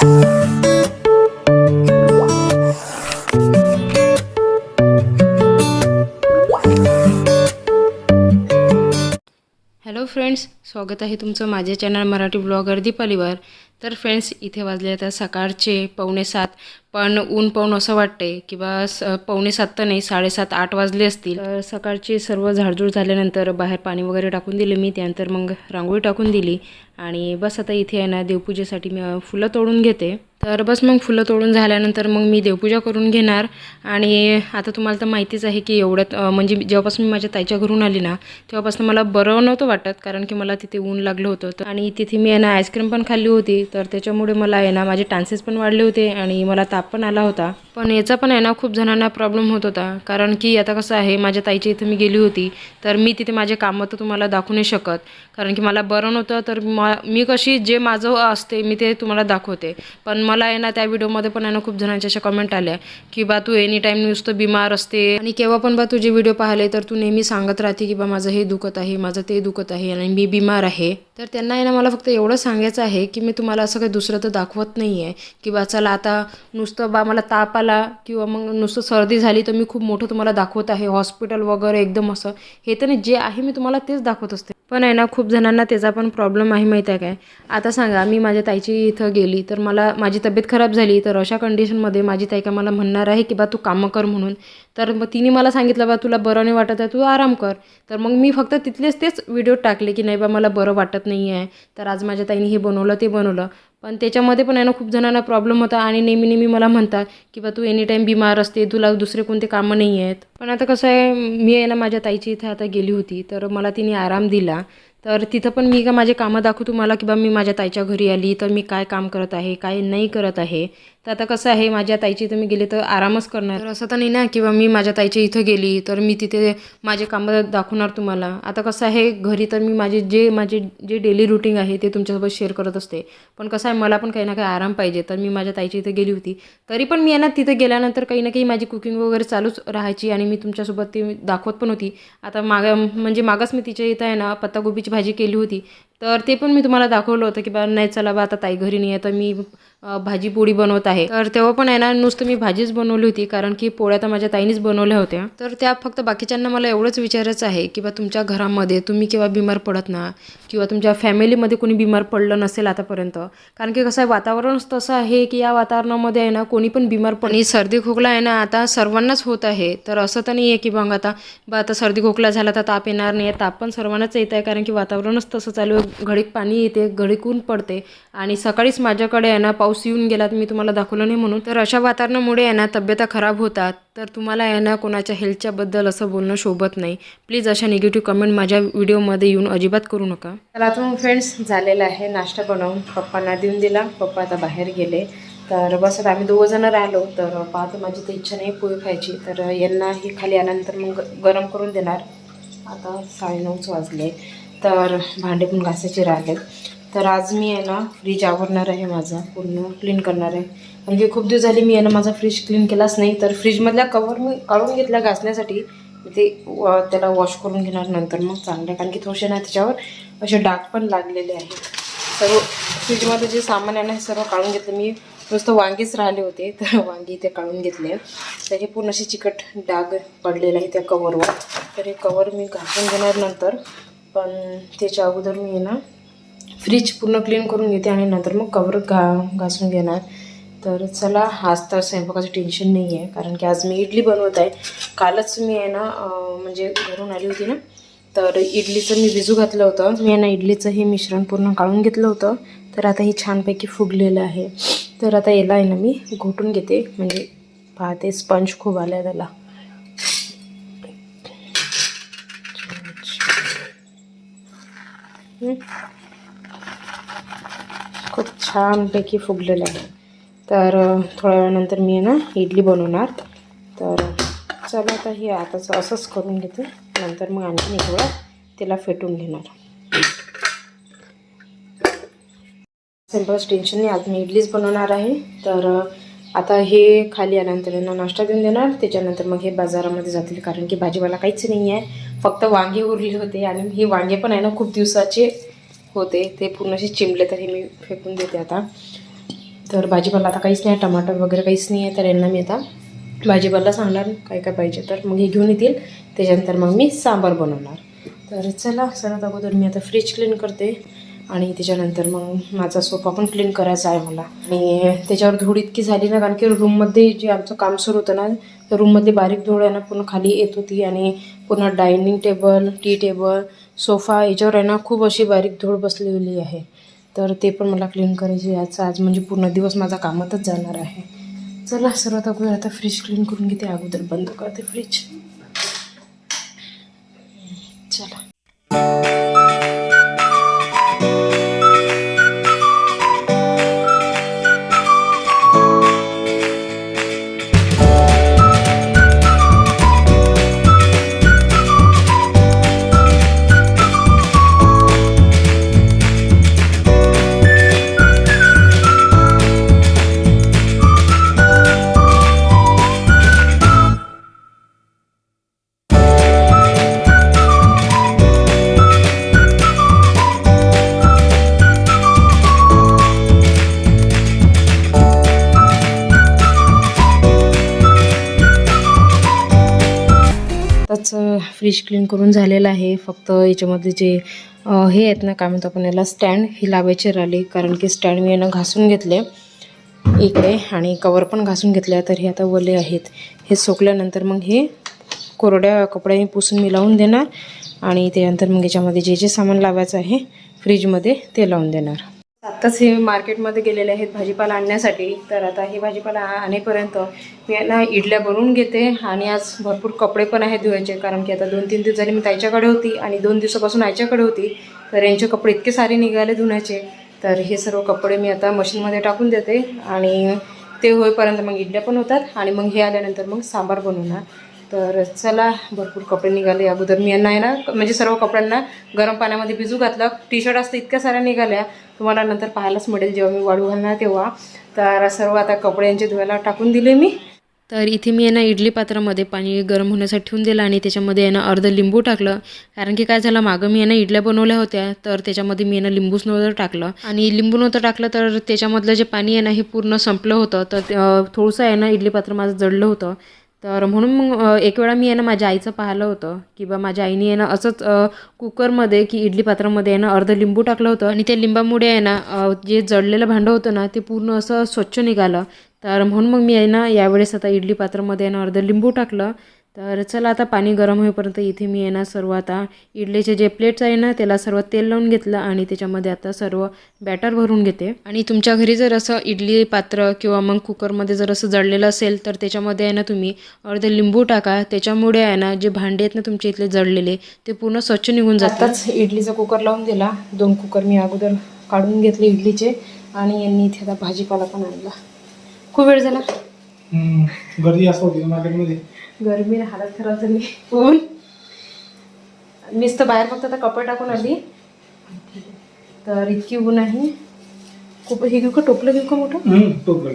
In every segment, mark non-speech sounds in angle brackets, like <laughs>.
Hello friends स्वागत आहे तुमचं माझ्या चॅनल मराठी ब्लॉगर दीपालीवर. तर फ्रेंड्स इथे वाजले आता सकाळचे पावणे सात. पण ऊन पाहून असं वाटते की स पावणे सात तर नाही साडेसात आठ वाजले असतील. तर सकाळचे सर्व झाडझूड झाल्यानंतर बाहेर पाणी वगैरे टाकून दिले मी. त्यानंतर मग रांगोळी टाकून दिली. आणि बस आता इथे आहे ना देवपूजेसाठी मी फुलं तोडून घेते. तर बस मग फुलं तोडून झाल्यानंतर मग मी देवपूजा करून घेणार. आणि आता तुम्हाला तर माहितीच आहे की एवढ्यात म्हणजे जेव्हापासून मी माझ्या ताईच्या घरून आली ना तेव्हापासून मला बरं नव्हतं वाटत कारण की मला तिथे ऊन लागलं होतं. तर- आणि तिथे मी आहे ना आईस्क्रीम पण खाल्ली होती. तर त्याच्यामुळे मला आहे ना माझे टान्सेस पण वाढले होते आणि मला ताप पण आला होता. पण याचा पण आहे ना खूप जणांना प्रॉब्लेम होत होता. कारण की आता कसं आहे माझ्या ताईच्या इथं मी गेली होती. तर मी तिथे माझे कामं तर तुम्हाला दाखवू नाही शकत. कारण की मला बरं नव्हतं तर मा मी कशी जे माझं असते मी ते तुम्हाला दाखवते. पण मला आहे ना त्या व्हिडिओमध्ये पण आहे ना खूप जणांच्या अशा कमेंट आल्या की बा तू एनी टाईम नुसतं बिमार असते. आणि केव्हा पण बा तुझे व्हिडिओ पाहिले तर तू नेहमी सांगत राहते की बा माझं हे दुखत आहे माझं ते दुखत आहे आणि मी बिमार आहे. तर त्यांना आहे ना मला फक्त एवढं सांगायचं आहे की मी तुम्हाला असं काही दुसरं तर दाखवत नाही आहे की बा चला आता नुसतं बा मला ताप आला किंवा मग नुसतं सर्दी झाली तर मी खूप मोठं तुम्हाला दाखवत आहे. हॉस्पिटल वगैरे एकदम असं. हे तर जे आहे मी तुम्हाला तेच दाखवत असते. पण आहे ना खूप जणांना त्याचा पण प्रॉब्लेम आहे माहीत आहे काय? आता सांगा मी माझ्या ताईची इथं गेली तर मला माझी तब्येत खराब झाली तर अशा कंडिशनमध्ये माझी ताई का मला म्हणणार आहे की बा तू कामं कर म्हणून. तर मग तिने मला सांगितलं बा तुला बरं नाही वाटत आहे तू आराम कर. तर मग मी फक्त तिथलेच तेच व्हिडिओ टाकले की नाही बा मला बरं वाटत नाही आहे तर आज माझ्या ताईने हे बनवलं ते बनवलं. पण त्याच्यामध्ये पण आहे ना खूप जणांना प्रॉब्लेम होता आणि नेहमी नेहमी मला म्हणतात की बा तू एनी टाईम बिमार असते तुला दुसरे कोणते कामं नाही आहेत पण आता कसं आहे मी आहे ना माझ्या ताईची इथे आता गेली होती तर मला तिने आराम दिला. तर तिथं पण मी का माझे कामं दाखवू तुम्हाला की बा मी माझ्या ताईच्या घरी आली तर मी काय काम करत आहे काय नाही करत आहे. तर आता कसं आहे माझ्या ताईची इथं मी गेले तर आरामच करणार. तर असं तर नाही ना किंवा मी माझ्या ताईच्या इथं गेली तर मी तिथे माझे कामं दाखवणार तुम्हाला. आता कसं आहे घरी तर मी माझे जे माझे जे डेली रुटीन आहे ते तुमच्यासोबत शेअर करत असते. पण कसं आहे मला पण काही ना काही आराम पाहिजे. तर मी माझ्या ताईच्या इथं गेली होती. तरी पण मी आहे ना तिथे गेल्यानंतर काही ना काही माझी कुकिंग वगैरे चालूच राहायची आणि मी तुमच्यासोबत ती दाखवत पण होती. आता माग म्हणजे मागंच मी तिच्या इथं आहे ना पत्तागोबीची भाजी केली होती. तर ते पण मी तुम्हाला दाखवलं होतं की बा नाही चला बा आता ताई घरी नाही आहे तर मी भाजी पोळी बनवत आहे. तर तेव्हा पण आहे ना नुसतं मी भाजीच बनवली होती कारण की पोळ्या तर माझ्या ताईनीच बनवल्या होत्या. तर त्या फक्त बाकीच्यांना मला एवढंच विचारायचं आहे की बा तुमच्या घरामध्ये तुम्ही केव्हा बिमार पडत ना किंवा तुमच्या फॅमिलीमध्ये कोणी बिमार पडलं नसेल आतापर्यंत. कारण की कसं आहे वातावरणच तसं आहे की या वातावरणामध्ये आहे ना कोणी पण बिमार पण आणि सर्दी खोकला आहे ना आता सर्वांनाच होत आहे. तर असं तर नाही आहे की मग आता बा आता सर्दी खोकला झाला तर ताप येणार नाही ताप पण सर्वांनाच येत आहे कारण की वातावरणच तसं चालू आहे. घडीक पाणी येते घडीक ऊन पडते. आणि सकाळीच माझ्याकडे आहे ना पाऊस पाऊस येऊन गेला तर मी तुम्हाला दाखवलं नाही म्हणून. तर अशा वातावरणामुळे यांना तब्येता खराब होतात. तर तुम्हाला यांना कोणाच्या हेल्थच्याबद्दल असं बोलणं शोभत नाही. प्लीज अशा निगेटिव्ह कमेंट माझ्या व्हिडिओमध्ये येऊन अजिबात करू नका. तर आता मग फ्रेंड्स झालेला आहे नाश्ता बनवून. पप्पांना देऊन दिला. पप्पा आता बाहेर गेले. तर बस आता आम्ही दोघंजणं राहिलो. तर पाहतो माझी तर इच्छा नाही पोळी खायची. तर यांना ही खाली आल्यानंतर मग गरम करून देणार. आता साडेनऊच वाजले. तर भांडे पण घासायचे राहिले तर आज मी आहे ना फ्रीज आवरणार आहे माझा पूर्ण क्लीन करणार आहे. कारण की खूप दिवस झाली मी आहे ना माझा फ्रीज क्लीन केलाच नाही. तर फ्रीजमधल्या कवर मी काढून घेतला घासण्यासाठी. ते त्याला वॉश करून घेणार नंतर मग चांगलं. कारण की थोडेसे ना त्याच्यावर असे डाग पण लागलेले आहेत. सर्व फ्रीजमध्ये जे सामान आहे ना हे सर्व काढून घेतलं. मी नुसतं वांगीच राहिले होते तर वांगी ते काढून घेतले. तर हे पूर्ण असे चिकट डाग पडलेले आहे त्या कवरवर तर हे कवर मी घासून घेणार नंतर. पण त्याच्या अगोदर मी आहे ना फ्रीज पूर्ण क्लीन करून घेते आणि नंतर मग कवर घा घासून घेणार. तर चला आज तर स्वयंपाकाचं टेन्शन नाही आहे कारण की आज मी इडली बनवत आहे. कालच मी आहे ना म्हणजे घरून आली होती ना तर इडलीचं मी भिजू घातलं होतं. मी आहे ना इडलीचं हे मिश्रण पूर्ण काढून घेतलं होतं. तर आता हे छानपैकी फुगलेलं आहे. तर आता याला आहे ना मी घोटून घेते. म्हणजे पाहते स्पंज खूप आला आहे त्याला. Hmm? छानपैकी फुगलेलं आहे. तर थोड्या वेळानंतर मी आहे ना इडली बनवणार. तर चला आता हे आताच असंच करून घेते. नंतर मग आणखीन एक वेळा त्याला फेटून घेणार. सिम्पलच टेन्शन नाही आज मी इडलीच बनवणार आहे. तर आता हे खाली आल्यानंतर यांना नाश्ता देऊन देणार. त्याच्यानंतर मग हे बाजारामध्ये जातील. कारण की भाजीपाला काहीच नाही आहे. फक्त वांगे उरले होते आणि हे वांगे पण आहे ना खूप दिवसाचे. होते ते पूर्ण असे चिमले तर हे मी फेकून देते आता. तर भाजीपाला आता काहीच नाही टमाटर वगैरे काहीच नाही आहे तर यांना मी आता भाजीपाला सांगणार काय काय पाहिजे. तर मग हे घेऊन येतील त्याच्यानंतर मग मी सांबार बनवणार. तर चला सर्वात अगोदर मी आता फ्रीज क्लीन करते आणि त्याच्यानंतर मग माझा सोफा पण क्लीन करायचा आहे मला. आणि त्याच्यावर धूळ इतकी झाली ना कारण की रूममध्ये जे आमचं काम सुरू होतं ना तर रूममध्ये बारीक धूळ आहे ना पूर्ण खाली येत होती आणि पूर्ण dining table tea table sofa याच्यावर आहे ना खूप अशी बारीक धूळ बसलेली आहे. तर ते पण मला क्लीन करायची याचा आज म्हणजे पूर्ण दिवस माझा कामातच जाणार आहे. चला सर्वात अगोदर आता फ्रीज क्लीन करून घेते. अगोदर बंद करते फ्रीज चला. फ्रीज क्लीन करून झालेलं आहे. फक्त याच्यामध्ये जे हे आहेत ना काय म्हणतो आपण याला स्टँड हे लावायचे राहिले कारण की स्टँड मी यानं घासून घेतले इकडे आणि कवर पण घासून घेतल्या तर हे आता वले आहेत. हे सोकल्यानंतर मग हे कोरड्या कपड्याने पुसून मी लावून देणार आणि त्यानंतर मग याच्यामध्ये जे जे सामान लावायचं आहे फ्रीजमध्ये ते लावून देणार. आत्ताच हे मार्केटमध्ये गेलेले आहेत भाजीपाला आणण्यासाठी. तर आता हे भाजीपाला आ- आणेपर्यंत मी यांना इडल्या बनवून घेते आणि आज भरपूर कपडे पण आहेत धुवायचे. कारण की आता दोन तीन दिवस झाले मी त्याच्याकडे होती आणि दोन दिवसापासून आईच्याकडे होती. तर यांचे कपडे इतके सारे निघाले धुण्याचे. तर हे सर्व कपडे मी आता मशीनमध्ये टाकून देते आणि ते होईपर्यंत मग इडल्या पण होतात आणि मग हे आल्यानंतर मग सांबार बनवणार. तर चला भरपूर कपडे निघाले. अगोदर मी यांना आहे ना म्हणजे सर्व कपड्यांना गरम पाण्यामध्ये भिजू घातलं. टी शर्ट असतं इतक्या साऱ्या निघाल्या. तुम्हाला नंतर पाहायलाच मिळेल जेव्हा मी वाळू घालणार तेव्हा. तर सर्व आता कपड्यांचे धुवायला टाकून दिले मी. तर इथे मी यांना इडली पात्रामध्ये पाणी गरम होण्यासाठी ठेवून दिलं आणि त्याच्यामध्ये यांना अर्ध लिंबू टाकलं. कारण की काय झालं मागं मी यांना इडल्या बनवल्या होत्या तर त्याच्यामध्ये मी यांना लिंबूच नव्हतं टाकलं. आणि लिंबू नव्हतं टाकलं तर त्याच्यामधलं जे पाणी आहे ना हे पूर्ण संपलं होतं. तर थोडंसं आहे ना इडली पात्र माझं जळलं होतं. तर म्हणून मग एक वेळा मी आहे ना माझ्या आईचं पाहिलं होतं की बा माझ्या आईने आहे ना असंच कुकरमध्ये की इडली पात्रामध्ये आहे ना अर्धं लिंबू टाकलं होतं आणि त्या लिंबामुळे आहे ना जे जळलेलं भांडं होतं ना ते पूर्ण असं स्वच्छ निघालं. तर म्हणून मग मी आहे ना यावेळेस आता इडली पात्रामध्ये आहे ना अर्धं लिंबू टाकलं. तर चला आता पाणी गरम होईपर्यंत इथे मी आहे ना सर्व आता इडलीचे जे प्लेट्स आहे ना त्याला सर्व तेल लावून घेतलं आणि त्याच्यामध्ये आता सर्व बॅटर भरून घेते. आणि तुमच्या घरी जर असं इडली पात्र किंवा मग कुकरमध्ये जर असं जळलेलं असेल तर त्याच्यामध्ये आहे ना तुम्ही अर्ध लिंबू टाका. त्याच्यामुळे आहे ना जे भांडे आहेत ना तुमचे इथले जळलेले ते पूर्ण स्वच्छ निघून जातातच इडलीचा कुकर लावून दिला. दोन कुकर मी अगोदर काढून घेतले इडलीचे आणि यांनी इथे आता भाजीपाला पण आणला. खूप वेळ झाला. गर्दी असं होती मार्केटमध्ये गरमीने हालत खराब झाली ऊन. मीच तर बाहेर फक्त आता कपडे टाकून आली. तर इतकी ऊन आहे. खूप हे घेऊ का टोपलं घेऊ का मोठं टोपलं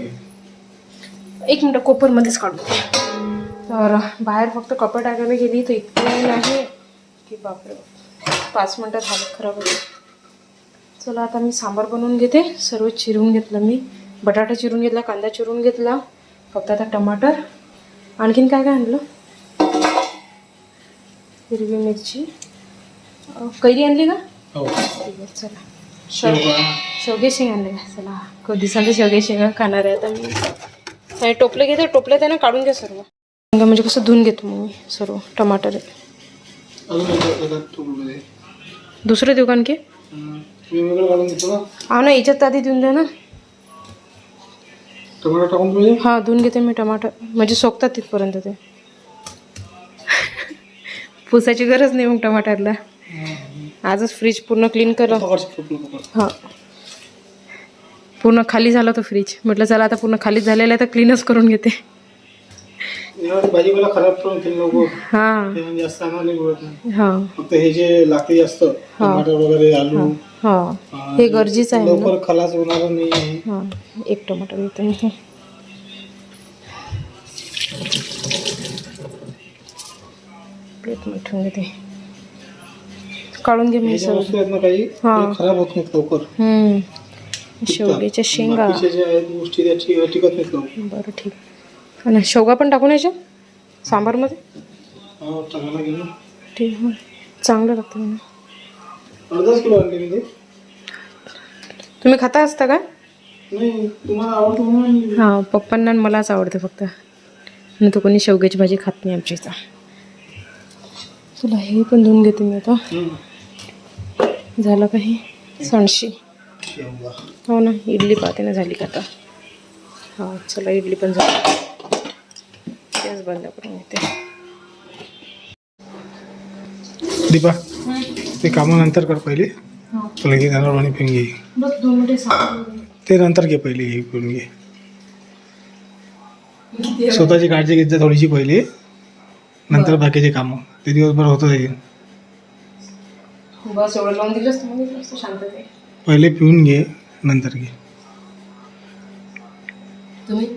एक मिनटं कोपरमध्येच काढू. तर बाहेर फक्त कपडे टाकायला गेली तर इतकी ऊन आहे की बापरे बाप. पाच मिनटात हालत खराब होती चला आता मी सांबार बनवून घेते. सर्व चिरून घेतलं मी. बटाटा चिरून घेतला कांदा चिरून घेतला. फक्त आता टमाटर. आणखीन काय काय आणलं? हिरवी मिरची. कैरी आणली का? हो. चला. शेव शेवगा. शेवगे शेंग आणले का? चला. खूप दिवसांचे शेवगे शेंगा खाणार आहे आता मी. टोपले घेते टोपले त्यानं काढून घ्या सर्व. म्हणजे कसं धुवून घेतो मग मी सर्व. टमाटर. दुसरं देऊ का? घेतो ना? हा ना याच्यात आधी देऊन द्या ना. टोमॅटो टाकून तुम्ही? हा धुवून घेते मी टमाटर म्हणजे सोकतात तिथपर्यंत ते. पुसायची गरज नाही मग टमाटरला आजच फ्रीज पूर्ण क्लीन करा हा. पूर्ण खाली झाला तो फ्रीज म्हटलं चला आता पूर्ण खाली झालेला आहे तर क्लीनच करून घेते. भाजीपाला खराब करून केलं नको. हा. ते म्हणजे जास्त आम्हाला नाही मिळत नाही. हा. फक्त हे जे लागते जास्त टमाटर वगैरे आलू हा. गरजेचं आहे लवकर खलास होणार नाही. हा. एक टमाटर प्लेट घेते काढून घे मी काही? खराब होत नाहीत लवकर. शेवग्याच्या शेंगा. गोष्टी त्याची टिकत नाहीत लवकर. बरं ठीक. आणि शेवगा पण टाकून यायच्या सांबारमध्ये? हा, ठीक आहे चांगलं लागतं म्हणून. तुम्ही खाता असता का. हां पप्पांना मलाच आवडते फक्त. आणि तो कोणी शेवग्याची भाजी खात नाही आमच्या इथं. चला हे पण धुवून घेते मी आता. झालं काही सणशी शेवगा. हो ना इडली पाहते ना झाली का आता? हा चला इडली पण झाली. गॅस बंद करून घेते दीपा ते कामं नंतर कर पहिले. तुला घे त्याला पाणी पिऊन घे बस दोन मिनिटे ते नंतर घे पहिले हे पिऊन घे. स्वतःची काळजी घेत जा थोडीशी पहिले. नंतर बाकीचे कामं. ते दिवसभर होतं जाईल आहे. पहिले पिऊन घे नंतर घे. तुम्ही?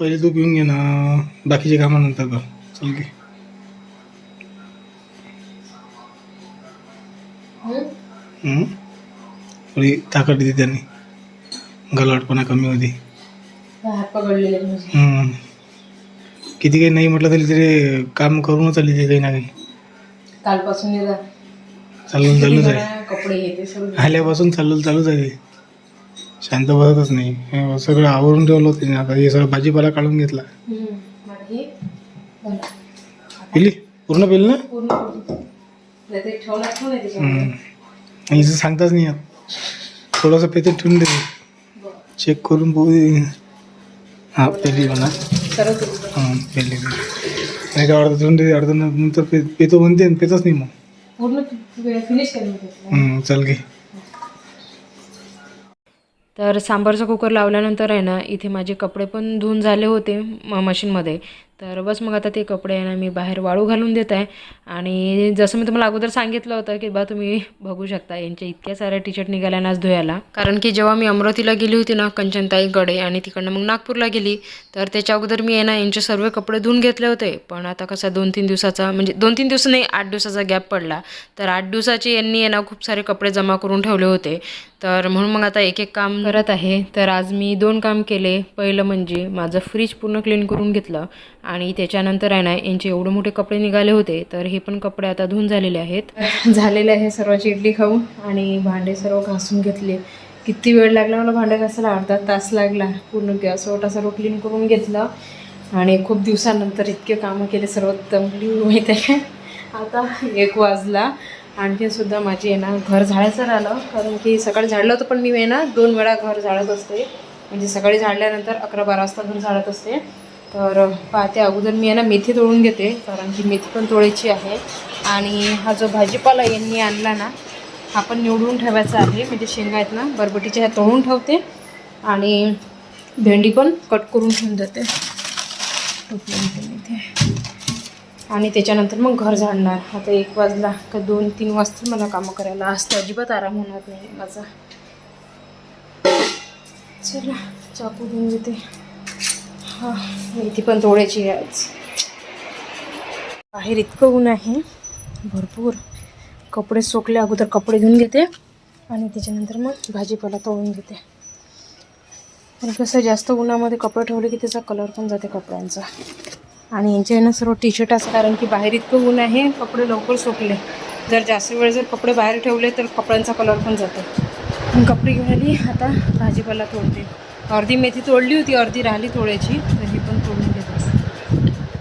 पहिले तू पिऊन घे ना. बाकीचे कामं नंतर कर. चल घे. हम्म? थोडी ताकद देते त्यांनी. गलवाटपणा कमी होते. किती काही नाही म्हटलं तरी तरी काम करूनच आली ते काही ना काही. कालपासून चालून चालूच आहे. कपडे आल्यापासून चालू चालूच आहे. शांत बसतच नाही. हे सगळं आवरून ठेवलं होतं तिने. आता हे सगळं भाजीपाला काढून घेतला. पिली? पूर्ण पिली ना? हम्म. हिचं सांगताच नाही यात. थोडंसं पेते ठेवून बरं. चेक करून बघू दे. हां पेली म्हणा. हां पेली नाही का अर्धा ठेवून देते अर्धा नंतर पे पेतो म्हणते आणि पेतच नाही मग. पूर्ण फिनिश करून घेतलं हम्म, चल घे. तर सांबारचा कुकर लावल्यानंतर आहे ना इथे माझे कपडे पण धुवून झाले होते म मशीनमध्ये तर बस मग आता ते कपडे आहे ना मी बाहेर वाळू घालून देत आहे. आणि जसं मी तुम्हाला अगोदर सांगितलं होतं की बा तुम्ही बघू शकता यांच्या इतक्या साऱ्या टी शर्ट निघाल्या ना आज धुयाला. कारण की जेव्हा मी अमरावतीला गेली होती ना कंचनताईकडे आणि तिकडनं मग नागपूरला गेली तर त्याच्या अगोदर मी आहे ना यांचे सर्व कपडे धुवून घेतले होते. पण आता कसा दोन तीन दिवसाचा म्हणजे दोन तीन दिवस नाही आठ दिवसाचा गॅप पडला. तर आठ दिवसाचे यांनी आहे ना खूप सारे कपडे जमा करून ठेवले होते. तर म्हणून मग आता एक एक काम करत आहे. तर आज मी दोन काम केले. पहिलं म्हणजे माझं फ्रीज पूर्ण क्लीन करून घेतलं. आणि त्याच्यानंतर आहे ना यांचे एवढे मोठे कपडे निघाले होते तर हे पण कपडे आता धुवून झालेले आहेत. <laughs> झालेले आहे सर्वांची इडली खाऊन आणि भांडे सर्व घासून घेतले. किती वेळ लागला मला भांडे घासायला? अर्धा तास लागला. पूर्ण गॅस सर्व क्लीन करून घेतलं. आणि खूप दिवसानंतर इतके कामं केले सर्व दमली <laughs> माहीत आहे आता एक वाजला. आणखी सुद्धा माझी आहे ना घर झाडायचं राहिलं. कारण की सकाळी झाडलं होतं पण मी आहे ना दोन वेळा घर झाडत असते. म्हणजे सकाळी झाडल्यानंतर अकरा बारा वाजता घर झाडत असते. तर पाहते अगोदर मी यांना ना मेथी तोडून घेते कारण की मेथी पण तोडायची आहे. आणि हा जो भाजीपाला यांनी आणला ना हा पण निवडून ठेवायचा आहे. म्हणजे शेंगा आहेत ना बरबटीच्या ह्या तोडून ठेवते. आणि भेंडी पण कट करून ठेवून देते. टोपल्यामध्ये आणि त्याच्यानंतर मग घर झाडणार. आता एक वाजला का दोन तीन वाजता मला कामं करायला. असतं अजिबात आराम होणार नाही माझा. चला चाकू घेऊन घेते हा मेथी पण तोडायची आहे आज बाहेर इतकं ऊन आहे. भरपूर कपडे सोकले अगोदर कपडे घेऊन घेते आणि त्याच्यानंतर मग भाजीपाला तोडून घेते. पण कसं जास्त उन्हामध्ये कपडे ठेवले की त्याचा कलर पण जाते कपड्यांचा. आणि यांच्या ना सर्व टी शर्ट असं कारण की बाहेर इतकं ऊन आहे कपडे लवकर सुकले. जर जास्त वेळ जर कपडे बाहेर ठेवले तर कपड्यांचा कलर पण जातो. कपडे घेऊन आली आता भाजीपाला तोडते. अर्धी मेथी तोडली होती अर्धी राहिली थोड्याची